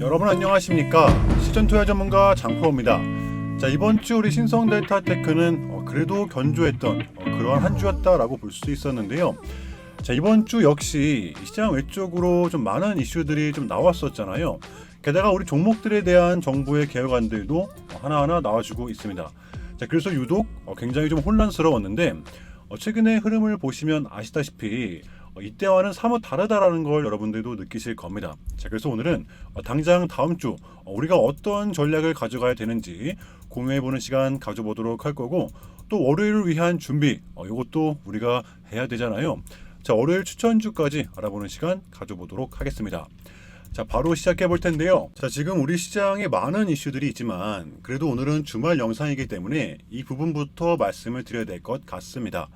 여러분 안녕하십니까? 시즌2의 전문가 장프로입니다. 자 이번 주 우리 신성 델타 테크는 어, 그래도 견조했던 어, 그러한 한 주였다라고 볼 수 있었는데요. 자 이번 주 역시 시장 외적으로 좀 많은 이슈들이 좀 나왔었잖아요. 게다가 우리 종목들에 대한 정부의 개혁안들도 어, 하나하나 나와주고 있습니다. 자 그래서 유독 어, 굉장히 좀 혼란스러웠는데 어, 최근의 흐름을 보시면 아시다시피 어, 이때와는 사뭇 다르다라는 걸 여러분들도 느끼실 겁니다. 자, 그래서 오늘은 어, 당장 다음 주 어, 우리가 어떤 전략을 가져가야 되는지 공유해보는 시간 가져보도록 할 거고 또 월요일을 위한 준비 어, 이것도 우리가 해야 되잖아요. 자, 월요일 추천주까지 알아보는 시간 가져보도록 하겠습니다. 자, 바로 시작해 볼 텐데요. 자, 지금 우리 시장에 많은 이슈들이 있지만 그래도 오늘은 주말 영상이기 때문에 이 부분부터 말씀을 드려야 될 것 같습니다.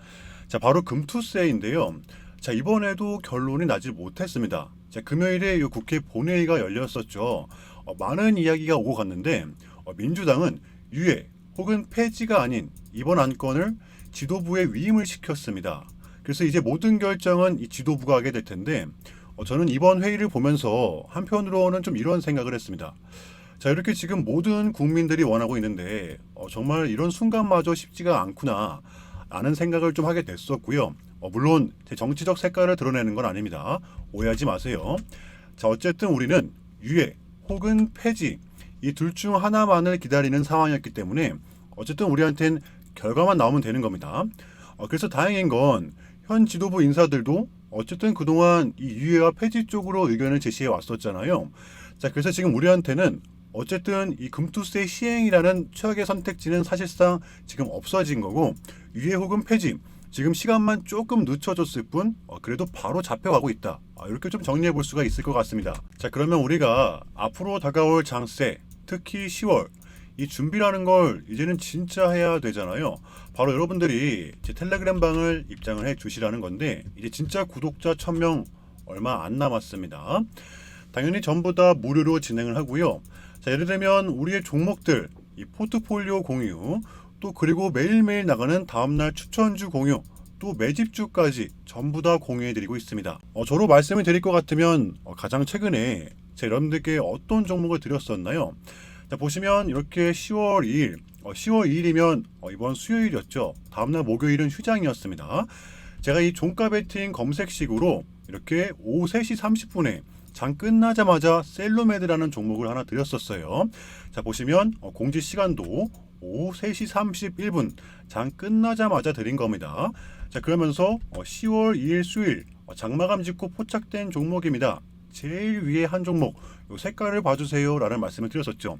자, 바로 금투세인데요. 자, 이번에도 결론이 나지 못했습니다. 자, 금요일에 이 국회 본회의가 열렸었죠. 어, 많은 이야기가 오고 갔는데 어, 민주당은 유예 혹은 폐지가 아닌 이번 안건을 지도부에 위임을 시켰습니다. 그래서 이제 모든 결정은 이 지도부가 하게 될 텐데 어, 저는 이번 회의를 보면서 한편으로는 좀 이런 생각을 했습니다. 자 이렇게 지금 모든 국민들이 원하고 있는데 어, 정말 이런 순간마저 쉽지가 않구나 라는 생각을 좀 하게 됐었고요. 어, 물론 제 정치적 색깔을 드러내는 건 아닙니다. 오해하지 마세요. 자 어쨌든 우리는 유예 혹은 폐지 이 둘 중 하나만을 기다리는 상황이었기 때문에 어쨌든 우리한텐 결과만 나오면 되는 겁니다. 어, 그래서 다행인 건 현 지도부 인사들도 어쨌든 그동안 이 유예와 폐지 쪽으로 의견을 제시해 왔었잖아요. 자, 그래서 지금 우리한테는 어쨌든 이 금투세 시행이라는 최악의 선택지는 사실상 지금 없어진 거고 유예 혹은 폐지 지금 시간만 조금 늦춰졌을 뿐 어, 그래도 바로 잡혀가고 있다. 아, 이렇게 좀 정리해 볼 수가 있을 것 같습니다. 자, 그러면 우리가 앞으로 다가올 장세, 특히 10월 이 준비라는 걸 이제는 진짜 해야 되잖아요. 바로 여러분들이 제 텔레그램 방을 입장을 해 주시라는 건데 이제 진짜 구독자 1000명 얼마 안 남았습니다. 당연히 전부 다 무료로 진행을 하고요. 자, 예를 들면 우리의 종목들 이 포트폴리오 공유 또 그리고 매일매일 나가는 다음날 추천주 공유 또 매집주까지 전부 다 공유해 드리고 있습니다. 어, 저로 말씀을 드릴 것 같으면 어, 가장 최근에 제 여러분들께 어떤 종목을 드렸었나요? 자, 보시면 이렇게 10월 2일, 어, 10월 2일이면 어, 이번 수요일이었죠. 다음날 목요일은 휴장이었습니다. 제가 이 종가 베팅 검색식으로 이렇게 오후 3시 30분에 장 끝나자마자 셀로메드라는 종목을 하나 드렸었어요. 자, 보시면 어, 공지 시간도 오후 3시 31분. 장 끝나자마자 드린 겁니다. 자, 그러면서 어, 10월 2일 수요일 어, 장마감 짚고 포착된 종목입니다. 제일 위에 한 종목 요 색깔을 봐주세요 라는 말씀을 드렸었죠.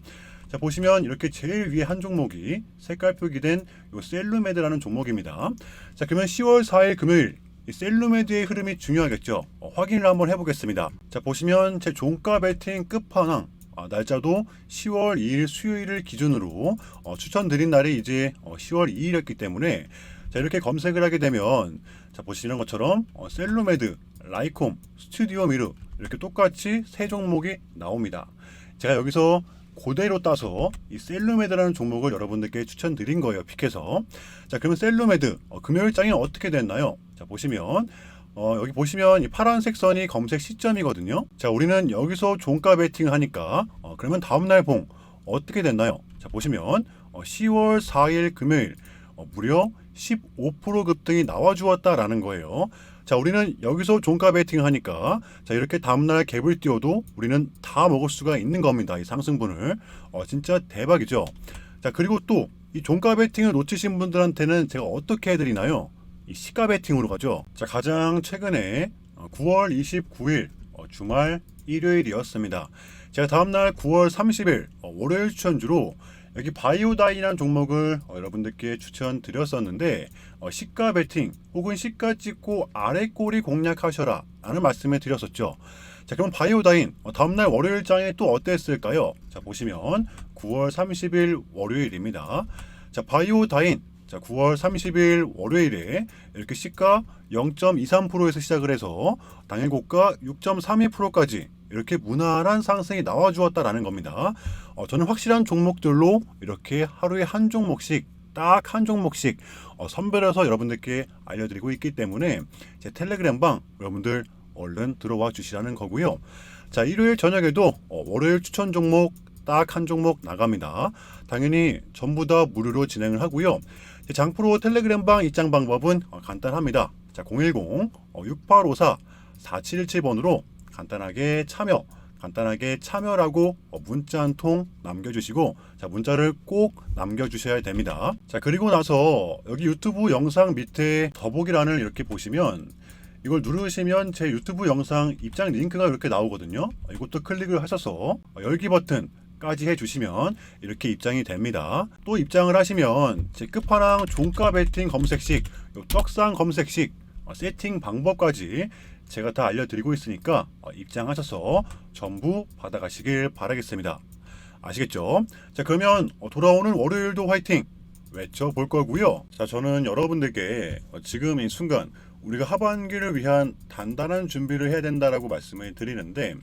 자 보시면 이렇게 제일 위에 한 종목이 색깔 표기된 요 셀루메드라는 종목입니다. 자 그러면 10월 4일 금요일 이 셀루메드의 흐름이 중요하겠죠? 어, 확인을 한번 해보겠습니다. 자 보시면 제 종가 베팅 끝판왕 아, 날짜도 10월 2일 수요일을 기준으로 어, 추천드린 날이 이제 어, 10월 2일이었기 때문에 자 이렇게 검색을 하게 되면 자 보시는 것처럼 어, 셀루메드, 라이콤, 스튜디오 미르 이렇게 똑같이 세 종목이 나옵니다. 제가 여기서 그대로 따서 이 셀루메드라는 종목을 여러분들께 추천드린 거예요. 픽해서. 자, 그러면 셀루메드 어, 금요일장이 어떻게 됐나요? 자, 보시면 어, 여기 보시면 이 파란색 선이 검색 시점이거든요. 자, 우리는 여기서 종가 베팅을 하니까 어, 그러면 다음 날 봉 어떻게 됐나요? 자, 보시면 어, 10월 4일 금요일 어, 무려 15% 급등이 나와 주었다라는 거예요. 자, 우리는 여기서 종가 베팅을 하니까 자, 이렇게 다음날 갭을 띄워도 우리는 다 먹을 수가 있는 겁니다. 이 상승분을. 어, 진짜 대박이죠. 자, 그리고 또 이 종가 베팅을 놓치신 분들한테는 제가 어떻게 해드리나요? 이 시가 베팅으로 가죠. 자, 가장 최근에 어, 9월 29일 어, 주말 일요일이었습니다. 제가 다음날 9월 30일 어, 월요일 추천주로 여기 바이오다이라는 종목을 어, 여러분들께 추천드렸었는데 어, 시가 베팅 혹은 시가 찍고 아래 꼬리 공략하셔라 라는 말씀을 드렸었죠. 자 그럼 바이오다인 어, 다음날 월요일장에 또 어땠을까요? 자 보시면 9월 30일 월요일입니다. 자 바이오다인 자 9월 30일 월요일에 이렇게 시가 0.23%에서 시작을 해서 당일 고가 6.32%까지 이렇게 무난한 상승이 나와 주었다라는 겁니다. 어, 저는 확실한 종목들로 이렇게 하루에 한 종목씩 딱한 종목씩 어, 선별해서 여러분들께 알려드리고 있기 때문에 제 텔레그램 방 여러분들 얼른 들어와 주시라는 거고요. 자 일요일 저녁에도 어, 월요일 추천 종목 딱 한 종목 나갑니다. 당연히 전부 다 무료로 진행을 하고요. 장프로 텔레그램방 입장 방법은 어, 간단합니다. 자 010 어, 6854 4717번으로 간단하게 참여 간단하게 참여라고 어, 문자 한 통 남겨주시고 자 문자를 꼭 남겨주셔야 됩니다. 자 그리고 나서 여기 유튜브 영상 밑에 더보기란을 이렇게 보시면 이걸 누르시면 제 유튜브 영상 입장 링크가 이렇게 나오거든요. 이것도 클릭을 하셔서 열기 버튼 까지 해주시면 이렇게 입장이 됩니다. 또 입장을 하시면 제 끝판왕 종가 배팅 검색식, 요 떡상 검색식 어, 세팅 방법까지 제가 다 알려드리고 있으니까 어, 입장하셔서 전부 받아가시길 바라겠습니다. 아시겠죠? 자 그러면 어, 돌아오는 월요일도 화이팅 외쳐볼 거고요. 자 저는 여러분들께 어, 지금 이 순간 우리가 하반기를 위한 단단한 준비를 해야 된다라고 말씀을 드리는데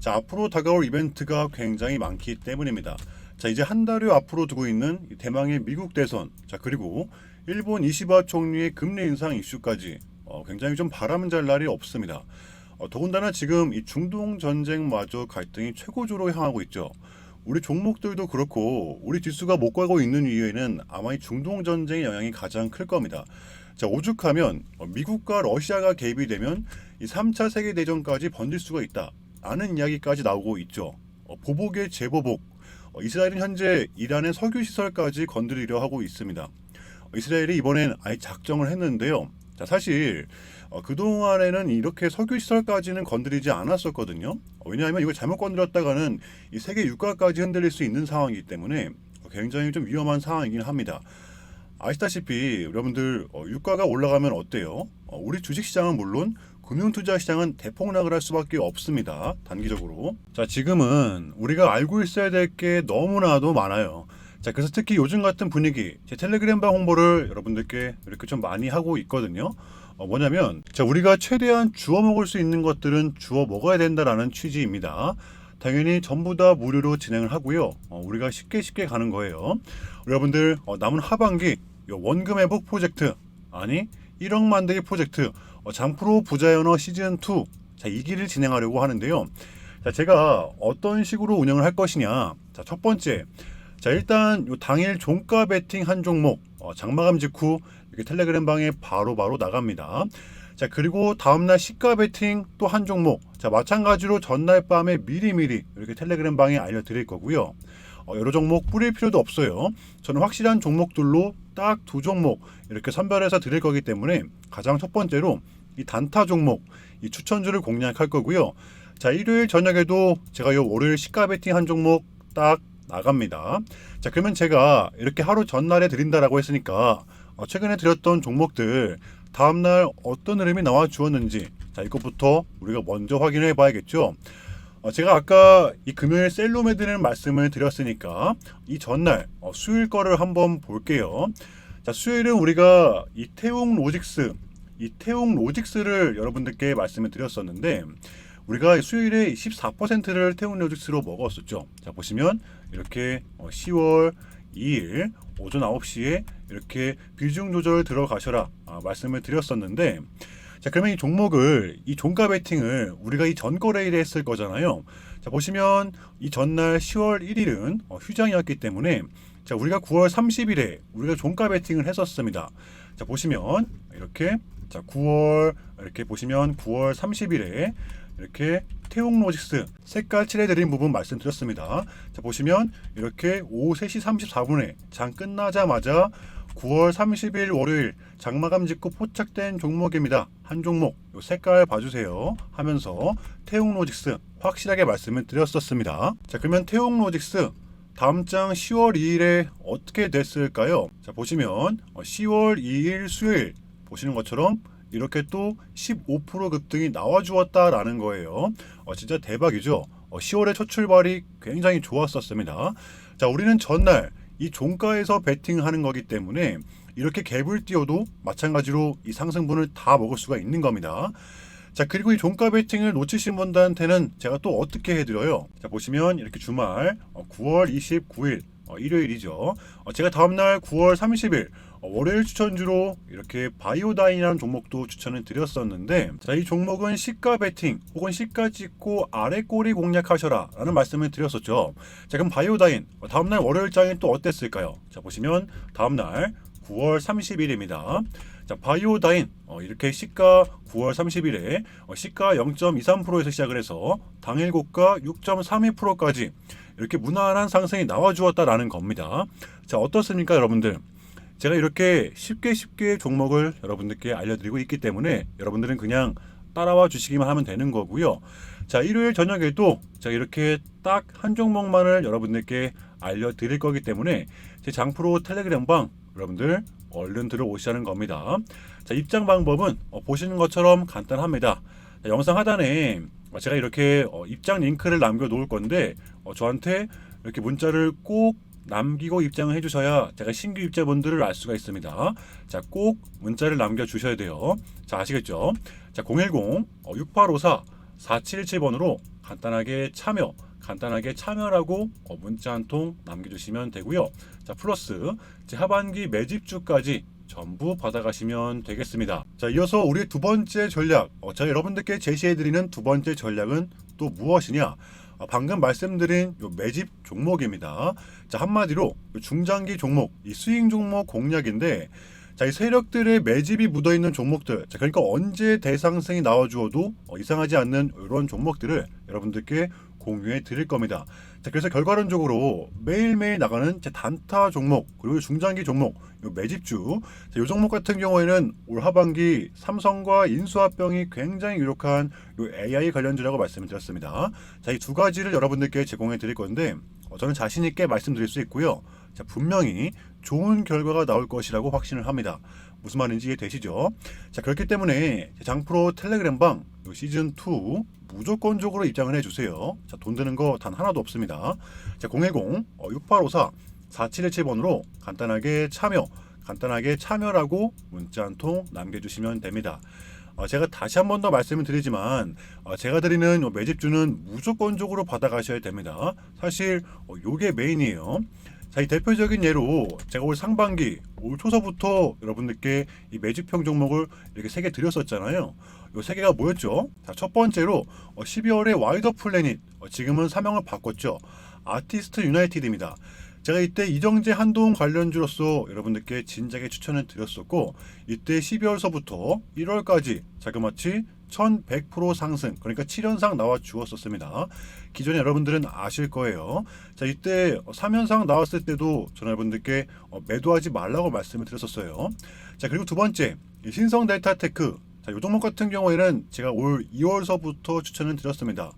자 앞으로 다가올 이벤트가 굉장히 많기 때문입니다. 자 이제 한 달여 앞으로 두고 있는 이 대망의 미국 대선 자 그리고 일본 이시바 총리의 금리 인상 이슈까지 어, 굉장히 좀 바람잘 날이 없습니다. 어, 더군다나 지금 이 중동 전쟁마저 갈등이 최고조로 향하고 있죠. 우리 종목들도 그렇고 우리 지수가 못 가고 있는 이유에는 아마 이 중동 전쟁의 영향이 가장 클 겁니다. 자 오죽하면 어, 미국과 러시아가 개입이 되면 이 3차 세계 대전까지 번질 수가 있다. 라는 이야기까지 나오고 있죠. 어, 보복의 재보복. 어, 이스라엘은 현재 이란의 석유 시설까지 건드리려 하고 있습니다. 어, 이스라엘이 이번엔 아예 작정을 했는데요. 자 사실 어, 그동안에는 이렇게 석유 시설까지는 건드리지 않았었거든요. 어, 왜냐하면 이걸 잘못 건드렸다가는 이 세계 유가까지 흔들릴 수 있는 상황이기 때문에 어, 굉장히 좀 위험한 상황이긴 합니다. 아시다시피 여러분들 어, 유가가 올라가면 어때요? 어, 우리 주식시장은 물론 금융투자 시장은 대폭락을 할 수밖에 없습니다. 단기적으로. 자, 지금은 우리가 알고 있어야 될 게 너무나도 많아요. 자, 그래서 특히 요즘 같은 분위기, 제 텔레그램 방 홍보를 여러분들께 이렇게 좀 많이 하고 있거든요. 어, 뭐냐면, 자, 우리가 최대한 주워 먹을 수 있는 것들은 주워 먹어야 된다라는 취지입니다. 당연히 전부 다 무료로 진행을 하고요. 어, 우리가 쉽게 쉽게 가는 거예요. 여러분들 어, 남은 하반기 요 원금 회복 프로젝트 아니 1억 만들기 프로젝트 어, 장프로 부자연어 시즌 2 자, 이 길을 진행하려고 하는데요. 자, 제가 어떤 식으로 운영을 할 것이냐. 자, 첫 번째. 자, 일단 요 당일 종가 베팅 한 종목 어, 장마감 직후 이렇게 텔레그램 방에 바로바로 나갑니다. 자, 그리고 다음날 시가 베팅 또 한 종목. 자, 마찬가지로 전날 밤에 미리미리 이렇게 텔레그램 방에 알려드릴 거고요. 어, 여러 종목 뿌릴 필요도 없어요. 저는 확실한 종목들로 딱 두 종목 이렇게 선별해서 드릴 거기 때문에 가장 첫 번째로 이 단타 종목 이 추천주를 공략할 거고요. 자 일요일 저녁에도 제가 요 월요일 시가 베팅 한 종목 딱 나갑니다. 자 그러면 제가 이렇게 하루 전날에 드린다라고 했으니까 어, 최근에 드렸던 종목들 다음날 어떤 흐름이 나와 주었는지 자 이것부터 우리가 먼저 확인해 봐야겠죠. 어, 제가 아까 이 금요일 셀로메드는 말씀을 드렸으니까 이 전날 어, 수요일 거를 한번 볼게요. 자 수요일은 우리가 이 태웅 로직스 이 태웅 로직스를 여러분들께 말씀을 드렸었는데 우리가 수요일에 14%를 태웅 로직스로 먹었었죠. 자 보시면 이렇게 어, 10월 2일 오전 9시에 이렇게 비중 조절 들어가셔라 아, 말씀을 드렸었는데 자 그러면 이 종목을 이 종가 베팅을 우리가 이 전 거래일에 했을 거잖아요. 자 보시면 이 전날 10월 1일은 어, 휴장이었기 때문에 자 우리가 9월 30일에 우리가 종가 베팅을 했었습니다. 자 보시면 이렇게 자 9월 이렇게 보시면 9월 30일에 이렇게 태용 로직스 색깔 칠해드린 부분 말씀드렸습니다. 자 보시면 이렇게 오후 3시 34분에 장 끝나자마자 9월 30일 월요일 장마감 직후 포착된 종목입니다. 한 종목 요 색깔 봐주세요 하면서 태용 로직스 확실하게 말씀을 드렸었습니다. 자 그러면 태용 로직스 다음 장 10월 2일에 어떻게 됐을까요? 자 보시면 10월 2일 수요일 보시는 것처럼 이렇게 또 15% 급등이 나와 주었다라는 거예요. 어, 진짜 대박이죠. 어, 10월의 첫 출발이 굉장히 좋았었습니다. 자, 우리는 전날 이 종가에서 베팅하는 거기 때문에 이렇게 갭을 띄워도 마찬가지로 이 상승분을 다 먹을 수가 있는 겁니다. 자, 그리고 이 종가 베팅을 놓치신 분들한테는 제가 또 어떻게 해드려요? 자, 보시면 이렇게 주말 어, 9월 29일 어, 일요일이죠. 어, 제가 다음날 9월 30일 어, 월요일 추천주로 이렇게 바이오다인이라는 종목도 추천을 드렸었는데 자, 이 종목은 시가 베팅 혹은 시가 찍고 아래 꼬리 공략하셔라 라는 말씀을 드렸었죠. 자 그럼 바이오다인 어, 다음날 월요일장이 또 어땠을까요? 자 보시면 다음날 9월 30일입니다. 자 바이오다인 어, 이렇게 시가 9월 30일에 어, 시가 0.23%에서 시작을 해서 당일 고가 6.32%까지 이렇게 무난한 상승이 나와 주었다라는 겁니다. 자 어떻습니까 여러분들? 제가 이렇게 쉽게 쉽게 종목을 여러분들께 알려드리고 있기 때문에 여러분들은 그냥 따라와 주시기만 하면 되는 거고요. 자 일요일 저녁에도 제가 이렇게 딱 한 종목만을 여러분들께 알려드릴 거기 때문에 제 장프로 텔레그램방 여러분들 얼른 들어오시라는 겁니다. 자 입장 방법은 어, 보시는 것처럼 간단합니다. 자, 영상 하단에 어, 제가 이렇게 어, 입장 링크를 남겨 놓을 건데 어, 저한테 이렇게 문자를 꼭 남기고 입장을 해주셔야 제가 신규 입자분들을 알 수가 있습니다. 자, 꼭 문자를 남겨주셔야 돼요. 자, 아시겠죠? 자, 010-6854-4717번으로 간단하게 참여, 간단하게 참여라고 어, 문자 한 통 남겨주시면 되고요. 자, 플러스 제 하반기 매집주까지 전부 받아가시면 되겠습니다. 자, 이어서 우리 두 번째 전략, 어, 제가 여러분들께 제시해드리는 두 번째 전략은 또 무엇이냐? 아, 방금 말씀드린 요 매집 종목입니다. 자 한마디로 요 중장기 종목, 이 스윙 종목 공략인데, 자 이 세력들의 매집이 묻어 있는 종목들, 자 그러니까 언제 대상승이 나와주어도 어, 이상하지 않는 이런 종목들을 여러분들께 공유해 드릴 겁니다. 자 그래서 결과론적으로 매일매일 나가는 제 단타 종목 그리고 중장기 종목 요 매집주 자, 요 종목 같은 경우에는 올 하반기 삼성과 인수합병이 굉장히 유력한 요 AI 관련주라고 말씀을 드렸습니다. 자 이 두 가지를 여러분들께 제공해 드릴 건데 어, 저는 자신 있게 말씀드릴 수 있고요. 자 분명히 좋은 결과가 나올 것이라고 확신을 합니다. 무슨 말인지 이해되시죠? 자 그렇기 때문에 제 장프로 텔레그램방 요 시즌 2 무조건적으로 입장을 해주세요. 자, 돈 드는 거 단 하나도 없습니다. 자, 010 어, 6854 4717번으로 간단하게 참여, 간단하게 참여라고 문자 한 통 남겨주시면 됩니다. 어, 제가 다시 한 번 더 말씀을 드리지만 어, 제가 드리는 요 매집주는 무조건적으로 받아가셔야 됩니다. 사실 어, 요게 메인이에요. 자, 이 대표적인 예로 제가 올 상반기, 올 초서부터 여러분들께 이 매집형 종목을 이렇게 세 개 드렸었잖아요. 요 세 개가 뭐였죠? 자, 첫 번째로 어, 12월에 와이더 플래닛, 어, 지금은 사명을 바꿨죠. 아티스트 유나이티드입니다. 제가 이때 이정재 한동 관련주로서 여러분들께 진작에 추천을 드렸었고 이때 12월서부터 1월까지 자그마치 1100% 상승 그러니까 7연상 나와 주었었습니다. 기존에 여러분들은 아실 거예요. 자 이때 3연상 나왔을 때도 저는 여러분들께 어, 매도하지 말라고 말씀을 드렸었어요. 자 그리고 두 번째 이 신성 델타테크 자, 이 종목 같은 경우에는 제가 올 2월서부터 추천을 드렸습니다.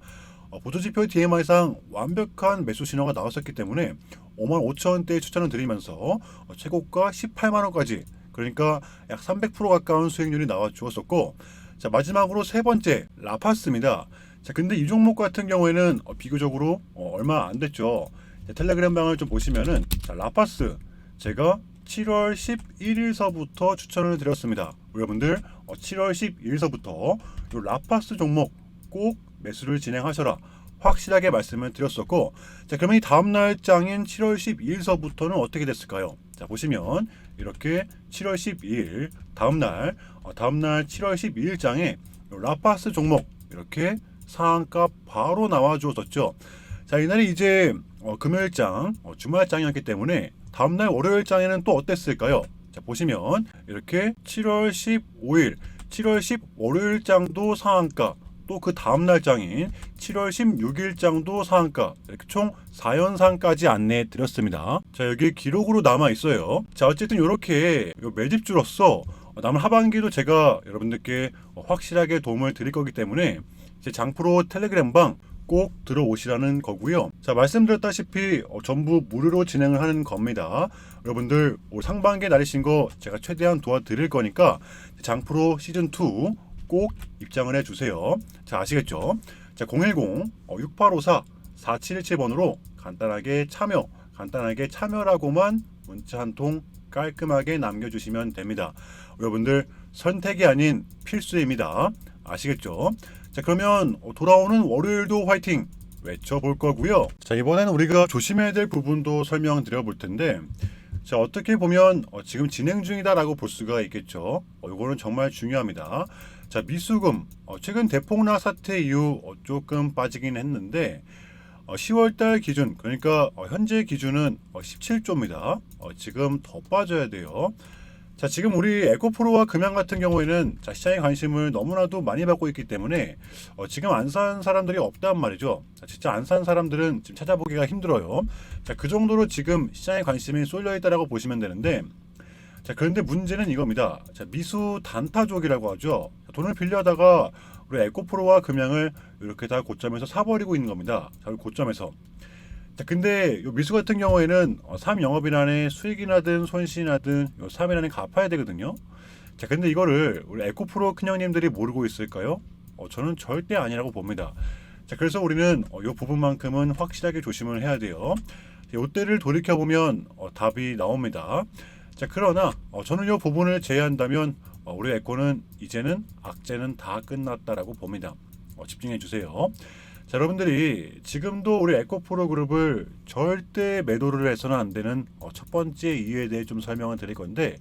어, 보조지표 DMI상 완벽한 매수 신호가 나왔었기 때문에 5만 5천 원대에 추천을 드리면서 어, 최고가 18만 원까지 그러니까 약 300% 가까운 수익률이 나와 주었었고 자 마지막으로 세 번째 라파스입니다. 자 근데 이 종목 같은 경우에는 어, 비교적으로 어, 얼마 안 됐죠. 자, 텔레그램 방을 좀 보시면은 자, 라파스 제가 7월 11일서부터 추천을 드렸습니다. 여러분들 어, 7월 11일서부터 이 라파스 종목 꼭 매수를 진행하셔라. 확실하게 말씀을 드렸었고 자 그러면 이 다음 날장인 7월 12일서부터는 어떻게 됐을까요? 자 보시면 이렇게 7월 12일 다음 날 어, 다음 날 7월 12일 장에 라파스 종목 이렇게 상한가 바로 나와 주었었죠. 자 이날이 이제 어, 금요일장 어, 주말장이었기 때문에 다음 날 월요일장에는 또 어땠을까요? 자 보시면 이렇게 7월 15일 7월 10 월요일 장도 상한가 또 그 다음 날 장인 7월 16일 장도 상한가 이렇게 총 4연상까지 안내해 드렸습니다. 자 여기 기록으로 남아 있어요. 자 어쨌든 이렇게 매집주로서 남은 하반기도 제가 여러분들께 확실하게 도움을 드릴 거기 때문에 제 장프로 텔레그램 방 꼭 들어오시라는 거고요. 자 말씀드렸다시피 어, 전부 무료로 진행을 하는 겁니다. 여러분들 올 상반기에 날리신 거 제가 최대한 도와드릴 거니까 장프로 시즌 2 꼭 입장을 해주세요. 자 아시겠죠? 자 010 어, 6854 4717번으로 간단하게 참여, 간단하게 참여라고만 문자 한 통 깔끔하게 남겨주시면 됩니다. 여러분들 선택이 아닌 필수입니다. 아시겠죠? 자 그러면 어, 돌아오는 월요일도 화이팅! 외쳐볼 거고요. 자 이번에는 우리가 조심해야 될 부분도 설명드려 볼 텐데 자 어떻게 보면 어, 지금 진행 중이다라고 볼 수가 있겠죠. 어, 이거는 정말 중요합니다. 자 미수금 어, 최근 대폭락 사태 이후 어, 조금 빠지긴 했는데 어, 10월달 기준 그러니까 어, 현재 기준은 어, 17조입니다. 어, 지금 더 빠져야 돼요. 자 지금 우리 에코프로와 금양 같은 경우에는 자, 시장의 관심을 너무나도 많이 받고 있기 때문에 어, 지금 안 산 사람들이 없단 말이죠. 자, 진짜 안 산 사람들은 지금 찾아보기가 힘들어요. 자 그 정도로 지금 시장의 관심이 쏠려 있다라고 보시면 되는데 자 그런데 문제는 이겁니다. 자 미수 단타족이라고 하죠. 자, 돈을 빌려다가 우리 에코프로와 금양을 이렇게 다 고점에서 사버리고 있는 겁니다. 자 고점에서 자, 근데 요 미수 같은 경우에는 어, 3 영업일 안에 수익이 나든 손실이 나든 요 3일 안에 갚아야 되거든요. 자, 근데 이거를 우리 에코프로 큰 형님들이 모르고 있을까요? 어, 저는 절대 아니라고 봅니다. 자, 그래서 우리는 어, 요 부분만큼은 확실하게 조심을 해야 돼요. 자, 요 때를 돌이켜 보면 어, 답이 나옵니다. 자, 그러나 어, 저는 요 부분을 제외한다면 어, 우리 에코는 이제는 악재는 다 끝났다라고 봅니다. 어, 집중해 주세요. 자, 여러분들이 지금도 우리 에코프로 그룹을 절대 매도를 해서는 안 되는 어, 첫 번째 이유에 대해 좀 설명을 드릴 건데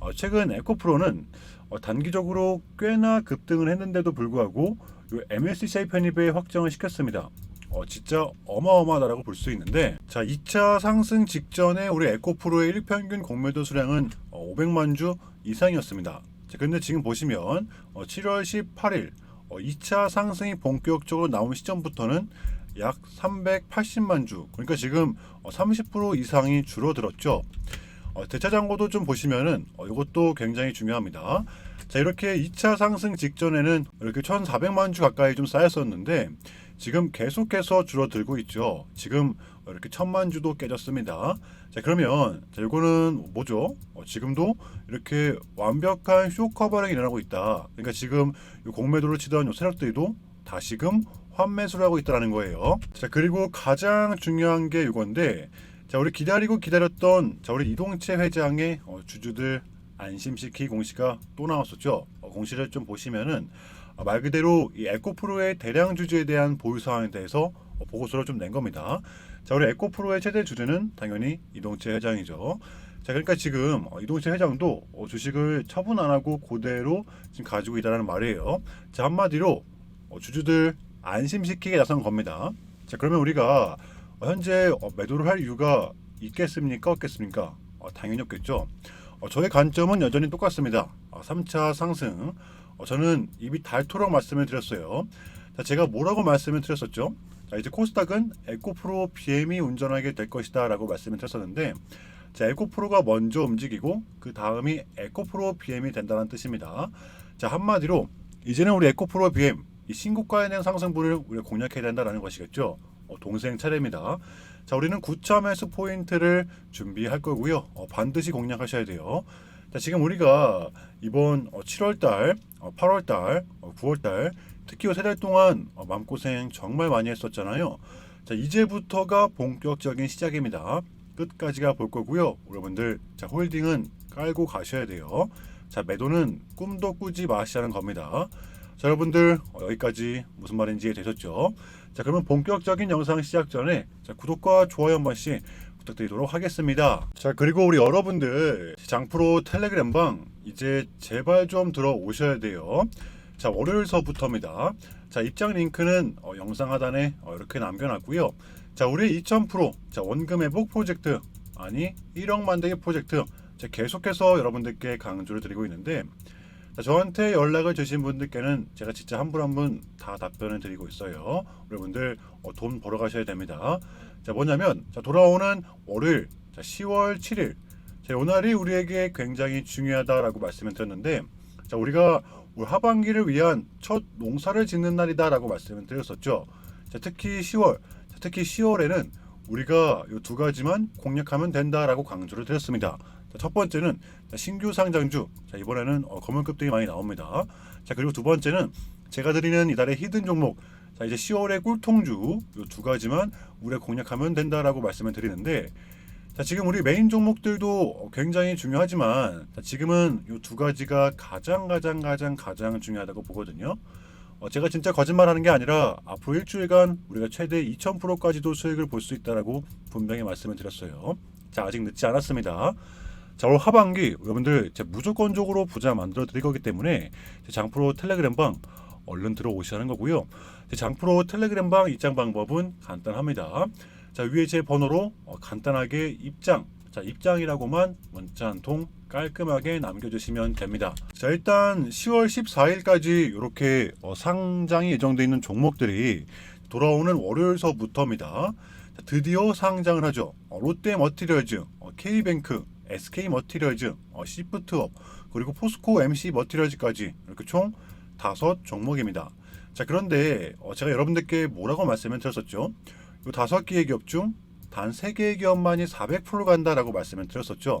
어, 최근 에코프로는 어, 단기적으로 꽤나 급등을 했는데도 불구하고 요 MSCI 편입에 확정을 시켰습니다. 어, 진짜 어마어마하다라고 볼 수 있는데 자 2차 상승 직전에 우리 에코프로의 일평균 공매도 수량은 어, 500만 주 이상이었습니다. 자, 근데 지금 보시면 어, 7월 18일 어, 2차 상승이 본격적으로 나온 시점부터는 약 380만 주. 그러니까 지금 어, 30% 이상이 줄어들었죠. 어, 대차 잔고도 좀 보시면은 어, 이것도 굉장히 중요합니다. 자 이렇게 2차 상승 직전에는 이렇게 1,400만 주 가까이 좀 쌓였었는데 지금 계속해서 줄어들고 있죠. 지금 이렇게 1,000만 주도 깨졌습니다. 자 그러면 자 이거는 뭐죠? 어, 지금도 이렇게 완벽한 쇼 커버링이 일어나고 있다. 그러니까 지금 이 공매도를 치던 요 세력들도 다시금 환매수를 하고 있다는 거예요. 자 그리고 가장 중요한 게 이건데 자 우리 기다리고 기다렸던 자 우리 이동채 회장의 어, 주주들 안심시키 공시가 또 나왔었죠. 어, 공시를 좀 보시면은 어, 말 그대로 이 에코프로의 대량 주주에 대한 보유 사항에 대해서 어, 보고서를 좀 낸 겁니다. 자 우리 에코프로의 최대 주주는 당연히 이동채 회장이죠. 자 그러니까 지금 어, 이동채 회장도 어, 주식을 처분 안 하고 그대로 지금 가지고 있다는 말이에요. 자 한마디로 어, 주주들 안심시키게 나선 겁니다. 자 그러면 우리가 어, 현재 어, 매도를 할 이유가 있겠습니까 없겠습니까? 어, 당연히 없겠죠. 어, 저의 관점은 여전히 똑같습니다. 어, 3차 상승. 어, 저는 입이 닳도록 말씀을 드렸어요. 자, 제가 뭐라고 말씀을 드렸었죠? 자, 이제 코스닥은 에코프로 BM이 운전하게 될 것이다 라고 말씀을 드렸었는데, 자, 에코프로가 먼저 움직이고 그 다음이 에코프로 BM이 된다는 뜻입니다. 자, 한마디로 이제는 우리 에코프로 BM 이 신고가에 대한 상승분을 우리가 공략해야 된다는 것이겠죠. 어, 동생 차례입니다. 자, 우리는 9차 매수 포인트를 준비할 거고요. 어, 반드시 공략하셔야 돼요. 자, 지금 우리가 이번 어, 7월달, 어, 8월달, 어, 9월달 특히 세 달 동안 어, 마음고생 정말 많이 했었잖아요. 자, 이제부터가 본격적인 시작입니다. 끝까지가 볼 거고요. 여러분들, 자, 홀딩은 깔고 가셔야 돼요. 자, 매도는 꿈도 꾸지 마시라는 겁니다. 자, 여러분들 어, 여기까지 무슨 말인지 되셨죠? 자, 그러면 본격적인 영상 시작 전에 자, 구독과 좋아요 한 번씩 부탁드리도록 하겠습니다. 자, 그리고 우리 여러분들 장프로 텔레그램방 이제 제발 좀 들어오셔야 돼요. 자, 월요일서부터입니다. 자, 입장 링크는 어, 영상 하단에 어, 이렇게 남겨놨고요. 자, 우리 2000% 자, 원금 회복 프로젝트 아니 1억 만들기 프로젝트 자, 계속해서 여러분들께 강조를 드리고 있는데 자, 저한테 연락을 주신 분들께는 제가 진짜 한 분 한 분 다 답변을 드리고 있어요. 여러분들 어, 돈 벌어 가셔야 됩니다. 자, 뭐냐면 자, 돌아오는 월요일 자, 10월 7일 자, 이 날이 우리에게 굉장히 중요하다라고 말씀을 드렸는데 자, 우리가 올 하반기를 위한 첫 농사를 짓는 날이다라고 말씀을 드렸었죠. 자, 특히 10월 자, 특히 10월에는 우리가 이 두 가지만 공략하면 된다라고 강조를 드렸습니다. 자, 첫 번째는 자, 신규 상장주. 자, 이번에는 어, 검은 급 등이 많이 나옵니다. 자, 그리고 두 번째는 제가 드리는 이달의 히든 종목. 자, 이제 10월의 꿀통주 이 두 가지만 우리가 공략하면 된다라고 말씀을 드리는데 자, 지금 우리 메인 종목들도 굉장히 중요하지만 자, 지금은 이 두 가지가 가장 가장 가장 가장 중요하다고 보거든요. 어, 제가 진짜 거짓말하는 게 아니라 앞으로 일주일간 우리가 최대 2,000%까지도 수익을 볼 수 있다라고 분명히 말씀을 드렸어요. 자 아직 늦지 않았습니다. 자 올 하반기 여러분들 제 무조건적으로 부자 만들어 드릴 거기 때문에 제 장프로 텔레그램방 얼른 들어오시라는 거고요. 제 장프로 텔레그램방 입장 방법은 간단합니다. 자 위에 제 번호로 어, 간단하게 입장 자 입장이라고만 문자 한 통 깔끔하게 남겨주시면 됩니다. 자 일단 10월 14일까지 이렇게 어, 상장이 예정돼 있는 종목들이 돌아오는 월요일서부터입니다. 자, 드디어 상장을 하죠. 어, 롯데 머티리얼즈, 어, K뱅크, SK 머티리얼즈, 어, 시프트업 그리고 포스코 MC 머티리얼즈까지 이렇게 총 다섯 종목입니다. 자 그런데 어, 제가 여러분들께 뭐라고 말씀을 드렸었죠? 이 다섯 개의 기업 중 단 세 개의 기업만이 400% 간다라고 말씀을 드렸었죠.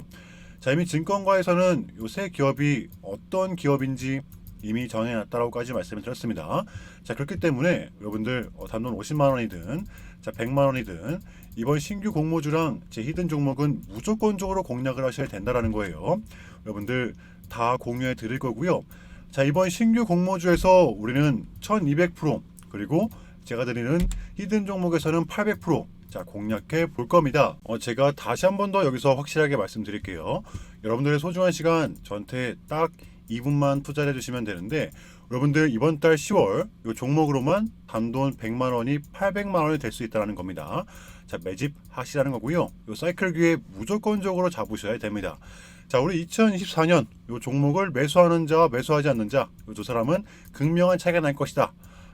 자 이미 증권가에서는 이세 기업이 어떤 기업인지 이미 정해놨다라고까지 말씀을 드렸습니다. 자 그렇기 때문에 여러분들 어, 단돈 50만 원이든 자 100만 원이든 이번 신규 공모주랑 제 히든 종목은 무조건적으로 공략을 하셔야 된다라는 거예요. 여러분들 다 공유해 드릴 거고요. 자 이번 신규 공모주에서 우리는 1200% 그리고 제가 드리는 히든 종목에서는 800%자 공략해 볼 겁니다. 어, 제가 다시 한 번 더 여기서 확실하게 말씀드릴게요. 여러분들의 소중한 시간 저한테 딱 2분만 투자해 주시면 되는데 여러분들 이번 달 10월 이 종목으로만 단돈 100만 원이 800만 원이 될 수 있다는 겁니다. 자 매집 하시라는 거고요. 이 사이클 기회 무조건적으로 잡으셔야 됩니다. 자 우리 2024년 이 종목을 매수하는 자와 매수하지 않는 자 이 두 사람은 극명한 차이가 날 것이다.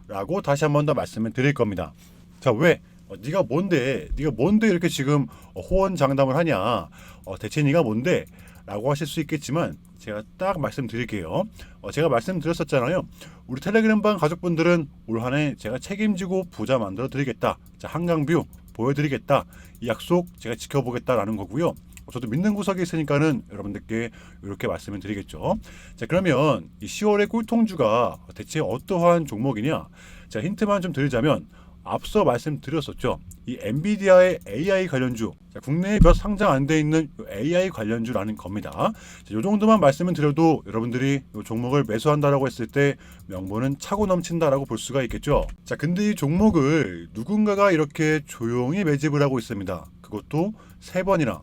라고 다시 한 번 더 말씀을 드릴 겁니다. 자 왜? 어, 네가 뭔데? 네가 뭔데 이렇게 지금 어, 호언장담을 하냐? 어, 대체 네가 뭔데? 라고 하실 수 있겠지만 제가 딱 말씀드릴게요. 어, 제가 말씀드렸었잖아요. 우리 텔레그램방 가족분들은 올 한 해 제가 책임지고 부자 만들어 드리겠다. 자 한강뷰 보여드리겠다. 이 약속 제가 지켜보겠다라는 거고요. 저도 믿는 구석에 있으니까는 여러분들께 이렇게 말씀을 드리겠죠. 자 그러면 이 10월의 꿀통주가 대체 어떠한 종목이냐? 자 힌트만 좀 드리자면 앞서 말씀드렸었죠. 이 엔비디아의 AI 관련주, 자, 국내에 몇 상장 안 돼 있는 요 AI 관련주라는 겁니다. 자, 요 정도만 말씀을 드려도 여러분들이 이 종목을 매수한다라고 했을 때 명분은 차고 넘친다라고 볼 수가 있겠죠. 자, 근데 이 종목을 누군가가 이렇게 조용히 매집을 하고 있습니다. 그것도 세 번이나.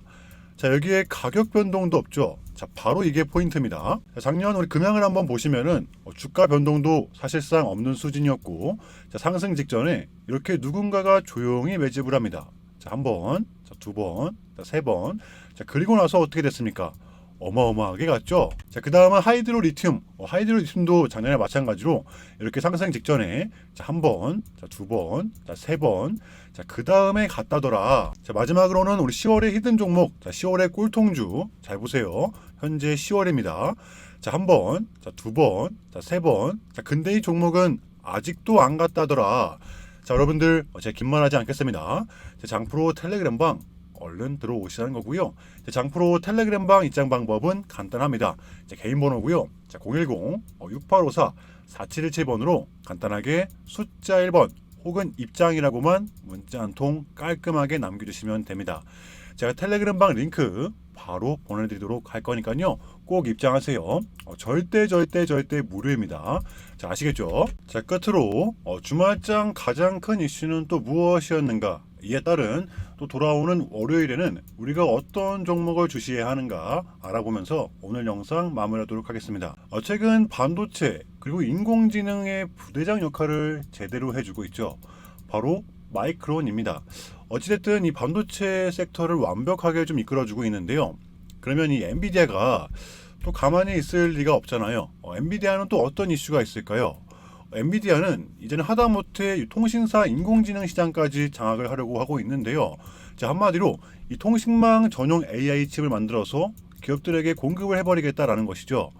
자, 여기에 가격 변동도 없죠. 자, 바로 이게 포인트입니다. 자, 작년 우리 금양을 한번 보시면은 어, 주가 변동도 사실상 없는 수준이었고, 자, 상승 직전에 이렇게 누군가가 조용히 매집을 합니다. 자, 한 번, 자, 두 번, 자, 세 번. 자, 그리고 나서 어떻게 됐습니까? 어마어마하게 갔죠. 자, 그 다음은 하이드로 리튬. 어, 하이드로 리튬도 작년에 마찬가지로 이렇게 상승 직전에 자, 한 번, 자, 두 번, 자, 세 번. 자, 그 다음에 갔다더라. 자, 마지막으로는 우리 10월의 히든 종목. 자, 10월의 꿀통주. 잘 보세요. 현재 10월입니다. 자, 한 번, 자, 두 번, 자, 세 번. 자, 근데 이 종목은 아직도 안 갔다더라. 자, 여러분들, 어, 제가 긴말 하지 않겠습니다. 제 장프로 텔레그램방 얼른 들어오시라는 거고요. 제 장프로 텔레그램방 입장 방법은 간단합니다. 제 개인 번호고요. 자, 010-6854-4717번으로 간단하게 숫자 1번 혹은 입장이라고만 문자 한 통 깔끔하게 남겨주시면 됩니다. 제가 텔레그램방 링크 바로 보내드리도록 할 거니까요. 꼭 입장하세요. 어, 절대 절대 절대 무료입니다. 자 아시겠죠? 자 끝으로 어, 주말장 가장 큰 이슈는 또 무엇이었는가? 이에 따른 또 돌아오는 월요일에는 우리가 어떤 종목을 주시해야 하는가 알아보면서 오늘 영상 마무리하도록 하겠습니다. 어, 최근 반도체 그리고 인공지능의 부대장 역할을 제대로 해주고 있죠. 바로 마이크론입니다. 어찌됐든 이 반도체 섹터를 완벽하게 좀 이끌어주고 있는데요. 그러면 이 엔비디아가 또 가만히 있을 리가 없잖아요. 어, 엔비디아는 또 어떤 이슈가 있을까요? 엔비디아는 이제는 하다못해 이 통신사 인공지능 시장까지 장악을 하려고 하고 있는데요. 자, 한마디로 이 통신망 전용 AI 칩을 만들어서 기업들에게 공급을 해버리겠다라는 것이죠.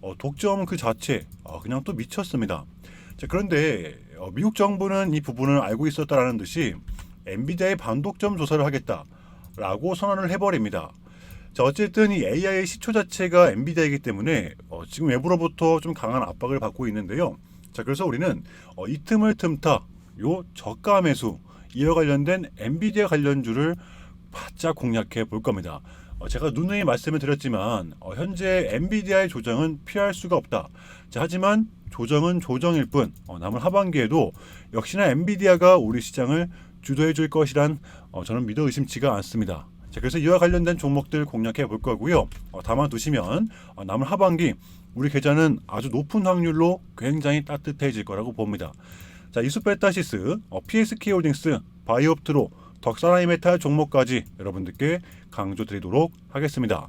어, 독점 그 자체 어, 그냥 또 미쳤습니다. 자, 그런데 어, 미국 정부는 이 부분을 알고 있었다라는 듯이 엔비디아의 반독점 조사를 하겠다라고 선언을 해버립니다. 자, 어쨌든 이 AI 시초 자체가 엔비디아이기 때문에 어, 지금 외부로부터 좀 강한 압박을 받고 있는데요. 자, 그래서 우리는 어, 이 틈을 틈타 요 저가 매수 이와 관련된 엔비디아 관련주를 바짝 공략해 볼 겁니다. 어, 제가 누누이 말씀을 드렸지만 어, 현재 엔비디아의 조정은 피할 수가 없다. 자, 하지만 조정은 조정일 뿐 어, 남은 하반기에도 역시나 엔비디아가 우리 시장을 주도해 줄 것이란 어, 저는 믿어 의심치가 않습니다. 자, 그래서 이와 관련된 종목들 공략해 볼 거고요. 어, 다만 두시면 어, 남은 하반기 우리 계좌는 아주 높은 확률로 굉장히 따뜻해질 거라고 봅니다. 자, 이수페타시스, 어, PSK홀딩스, 바이옵트로, 덕사라이메탈 종목까지 여러분들께 강조드리도록 하겠습니다.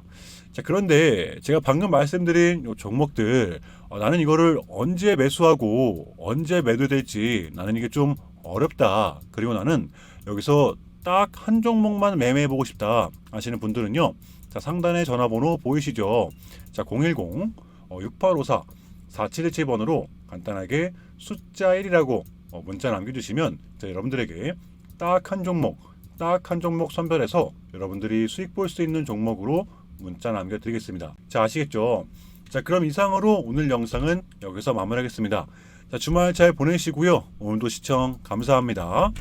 자, 그런데 제가 방금 말씀드린 요 종목들 어, 나는 이거를 언제 매수하고 언제 매도될지 나는 이게 좀 어렵다. 그리고 나는 여기서 딱 한 종목만 매매해 보고 싶다 하시는 분들은요. 자, 상단에 전화번호 보이시죠? 자, 010 어, 6854 4717번으로 간단하게 숫자 1이라고 어, 문자 남겨주시면 자, 여러분들에게 딱 한 종목, 딱 한 종목 선별해서 여러분들이 수익 볼 수 있는 종목으로 문자 남겨드리겠습니다. 자, 아시겠죠? 자, 그럼 이상으로 오늘 영상은 여기서 마무리하겠습니다. 자, 주말 잘 보내시고요. 오늘도 시청 감사합니다.